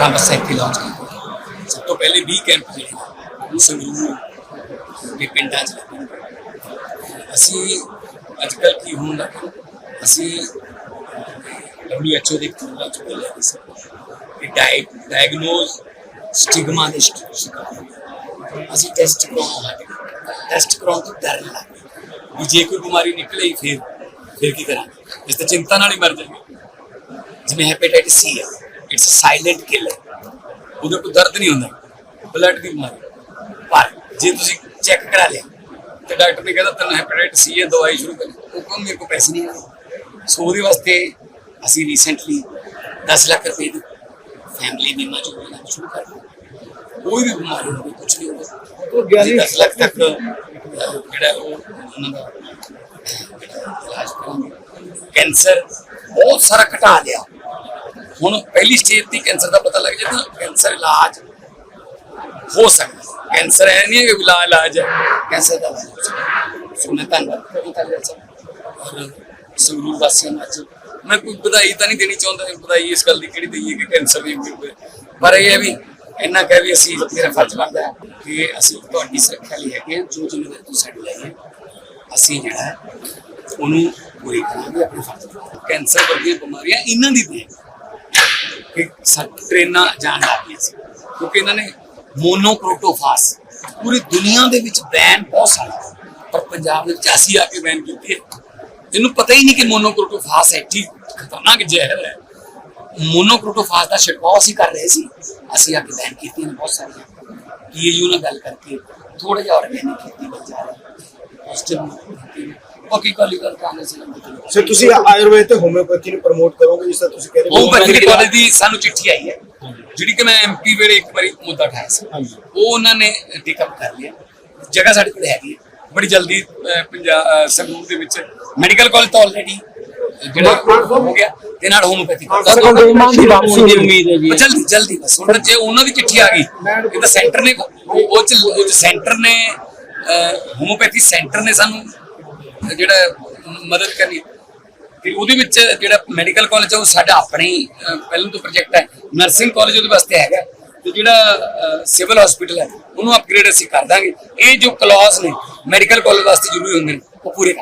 12 ਬੱਸਾਂ ਇੱਥੇ ਲਾਂਚ ਕੀਤੀਆਂ ਸਭ ਤੋਂ ਪਹਿਲੇ 20 ਕੈਂਪ ਜਿਹੜੇ ਉਹ ਸੰਗਰੂਰ ਦੇ ਪਿੰਡਾਂ 'ਚ ਅਸੀਂ ਅੱਜ ਕੱਲ੍ਹ ਕੀ ਹੋਣ ਲੱਗਾ ਅਸੀਂ WHO ਦੇ ਕੋਲ ਚ ਬੋਲਿਆ ਸੀ ਕਿ ਡਾਇਗਨੋਸ ਸਟਿਗਮਾ ਦੇ ਸ਼ਿਕਾਰ ਅਸੀਂ ਟੈਸਟ ਕਰਾਉਣ ਲੱਗੇ ਟੈਸਟ ਕਰਾਉਣ ਤੋਂ ਡਰ ਲੱਗ ਵੀ ਜੇ ਕੋਈ ਬਿਮਾਰੀ ਨਿਕਲੇ ਫਿਰ ਫਿਰ ਕੀ ਕਰਾਂਗੇ ਇਸ ਤੇ ਚਿੰਤਾ ਨਾਲ ਹੀ ਮਰ ਜਾਵਾਂਗੇ ਜਿਵੇਂ ਹੈਪੇਟਾਈਟਸ ਸੀ ਹੈ ਇਟਸ ਅ ਸਾਇਲੈਂਟ ਕਿਲਰ ਉਹਦੇ ਕੋਈ ਦਰਦ ਨਹੀਂ ਹੁੰਦਾ। ਬਲੱਡ ਦੀ ਬਿਮਾਰੀ। ਪਰ ਜੇ ਤੁਸੀਂ ਚੈੱਕ ਕਰਾ ਲਿਆ ਤੇ ਡਾਕਟਰ ਨੇ ਕਹਿੰਦਾ ਤੈਨੂੰ ਹੈਪੇਟਾਈਟਸ ਸੀ ਹੈ ਦਵਾਈ ਸ਼ੁਰੂ ਕਰ। ਉਹ ਕਹਿੰਦਾ ਮੇਰੇ ਕੋਲ ਪੈਸੇ ਨਹੀਂ ਹੈ ਸੋ ਉਹਦੇ ਵਾਸਤੇ ਅਸੀਂ ਰੀਸੈਂਟਲੀ 10 ਲੱਖ ਰੁਪਏ ਦੀ ਫੈਮਿਲੀ ਬੀਮਾ ਜੋ ਹੈ ਸ਼ੁਰੂ ਕਰ ਦਿੱਤਾ। ਕੋਈ ਵੀ ਬਿਮਾਰੀ ਹੋਵੇ ਕੁਝ ਨਹੀਂ ਹੋਵੇ ਉਹ ਗਿਆਨੀ 10 ਲੱਖ ਤੱਕ ਜਿਹੜਾ ਉਹ ਉਹਨਾਂ ਦਾ ਅਹ, ਇਲਾਜ ਕਰਾਂਗੇ। ਕੈਂਸਰ ਬਹੁਤ ਸਾਰਾ ਘਟਾ ਲਿਆ। ਹੁਣ ਪਹਿਲੀ ਸਟੇਜ ਦੀ ਕੈਂਸਰ ਦਾ ਪਤਾ ਲੱਗ ਜਾਏ ਤਾਂ ਕੈਂਸਰ ਇਲਾਜ ਹੋ ਸਕਦਾ। ਕੈਂਸਰ ਹੈ ਨਹੀਂ ਕਿ ਇਲਾਜ ਇਲਾਜ ਹੈ ਕੈਂਸਰ ਦਾ ਇਲਾਜ ਧੰਨਵਾਦ ਸੰਗਰੂਰ ਵਾਸੀਆਂ ਨੂੰ ਅੱਜ ਮੈਂ ਕੋਈ ਵਧਾਈ ਤਾਂ ਨਹੀਂ ਦੇਣੀ ਚਾਹੁੰਦਾ ਵਧਾਈ ਇਸ ਗੱਲ ਦੀ ਕਿਹੜੀ ਦਈਏ ਕਿ ਕੈਂਸਰ ਵੀ ਪਰ ਇਹ ਹੈ ਵੀ ਇੰਨਾ ਕਹਿ ਵੀ ਅਸੀਂ, ਮੇਰਾ ਫਰਜ਼ ਬਣਦਾ ਹੈ ਕਿ ਅਸੀਂ ਤੁਹਾਡੀ ਸੁਰੱਖਿਆ ਲਈ ਹੈਗੇ ਹਾਂ, ਜੋ ਜ਼ਿੰਮੇਵਾਰੀ ਤੁਸੀਂ ਸਾਡੇ ਲਈ ਹੈ, ਅਸੀਂ ਜਿਹੜਾ ਉਹਨੂੰ ਪੂਰੀ ਕਰਾਂਗੇ, ਆਪਣੇ ਫਰਜ਼ ਕੈਂਸਰ ਵਰਗੀਆਂ ਬਿਮਾਰੀਆਂ ਇਹਨਾਂ ਦੀ ਦੇਣ। ਕਿ ਟ੍ਰੇਨਾਂ ਜਾਣ ਲੱਗ ਗਈਆਂ ਸੀ ਕਿਉਂਕਿ ਇਹਨਾਂ ਨੇ ਮੋਨੋਕ੍ਰੋਟੋਫਾਸ ਪੂਰੀ ਦੁਨੀਆ ਦੇ ਵਿੱਚ ਬੈਨ ਬਹੁਤ ਸਾਰੇ ਪਰ ਪੰਜਾਬ ਦੇ ਵਿੱਚ ਅਸੀਂ ਆ ਕੇ ਬੈਨ ਕੀਤੀ ਹੈ। ਇਹਨੂੰ ਪਤਾ ਹੀ ਨਹੀਂ ਕਿ ਮੋਨੋਕ੍ਰੋਟੋਫਾਸ ਐਡੀ ਖਤਰਨਾਕ ਜ਼ਹਿਰ ਹੈ। ਮੋਨੋਕ੍ਰੋਟੋਫਾਸ ਦਾ ਛਿੜਕਾਅ ਅਸੀਂ ਕਰ ਰਹੇ ਸੀ। ਅਸੀਂ ਆ ਕੇ ਬੈਨ ਕੀਤੀ ਨੇ ਬਹੁਤ ਸਾਰੀਆਂ। ਪੀਏਯੂ ਨਾਲ ਗੱਲ ਕਰਕੇ ਥੋੜਾ ਜਿਹਾ ਆਰਗੈਨਿਕ ਖੇਤੀ ਵੱਲ ਜਾ ਰਹੇ ਪੋਜ਼ਿਟਿਵ ਬਾਕੀ ਕਾਲੀ ਗੱਲ ਕਾਂਗਰਸ ਨਾਲ ਸਰ ਤੁਸੀਂ ਆਯੁਰਵੇਦ ਤੇ ਹੋਮਿਓਪੈਥੀ ਨੂੰ ਪ੍ਰਮੋਟ ਕਰੋਗੇ ਜਿਸ ਤਰ੍ਹਾਂ ਤੁਸੀਂ ਕਹਿ ਰਹੇ ਉਹ ਮੈਡੀਕਲ ਕਾਲਜ ਦੀ ਸਾਨੂੰ ਚਿੱਠੀ ਆਈ ਹੈ ਜਿਹੜੀ ਕਿ ਮੈਂ ਐਮਪੀ ਵੇਲੇ ਇੱਕ ਵਾਰੀ ਮੁੱਦਾ ਉਠਾਇਆ ਸੀ। ਉਹ ਉਹਨਾਂ ਨੇ ਟੇਕਅਪ ਕਰ ਲਿਆ। ਜਗ੍ਹਾ ਸਾਡੇ ਕੋਲ ਹੈਗੀ ਹੈ। ਬੜੀ ਜਲਦੀ ਪੰਜਾਬ ਸੰਗਰੂਰ ਦੇ ਵਿੱਚ ਮੈਡੀਕਲ ਕਾਲਜ ਤਾਂ ਆਲਰੇਡੀ ਜਿਹੜਾ ਹੋ ਗਿਆ ਤੇ ਨਾਲ ਹੋਮੋਪੈਥੀ ਸਰ, ਗਵਰਨਮੈਂਟ ਦੀ ਵਾਪਸੀ ਦੀ ਉਮੀਦ ਹੈ ਜੀ। ਜਲਦੀ ਜਲਦੀ ਬਸ। ਹੁਣ ਜੇ ਉਹਨਾਂ ਦੀ ਚਿੱਠੀ ਆ ਗਈ ਇਹ ਤਾਂ ਸੈਂਟਰ ਨੇ ਉਹ ਚ ਸੈਂਟਰ ਨੇ ਹੋਮੋਪੈਥੀ ਸੈਂਟਰ ਨੇ ਸਾਨੂੰ ਜਿਹੜਾ ਮਦਦ ਕਰਨੀ। ਤੇ ਉਹਦੇ ਵਿੱਚ ਜਿਹੜਾ ਮੈਡੀਕਲ ਕਾਲਜ ਹੈ ਉਹ ਸਾਡਾ ਆਪਣੇ ਹੀ, ਪਹਿਲਾਂ ਤੋਂ ਪ੍ਰੋਜੈਕਟ ਹੈ। ਨਰਸਿੰਗ ਕਾਲਜ ਉਹਦੇ ਵਾਸਤੇ ਹੈਗਾ। ਤੇ ਜਿਹੜਾ ਸਿਵਲ ਹਸਪੀਟਲ ਹੈ ਉਹਨੂੰ ਅਪਗ੍ਰੇਡ ਅਸੀਂ ਕਰ ਦਾਂਗੇ। ਇਹ ਜੋ ਕਲਾਸ ਨੇ ਮੈਡੀਕਲ ਕਾਲਜ ਵਾਸਤੇ ਜ਼ਰੂਰੀ ਹੁੰਦੇ ਨੇ ਉਹ ਪੂਰੇ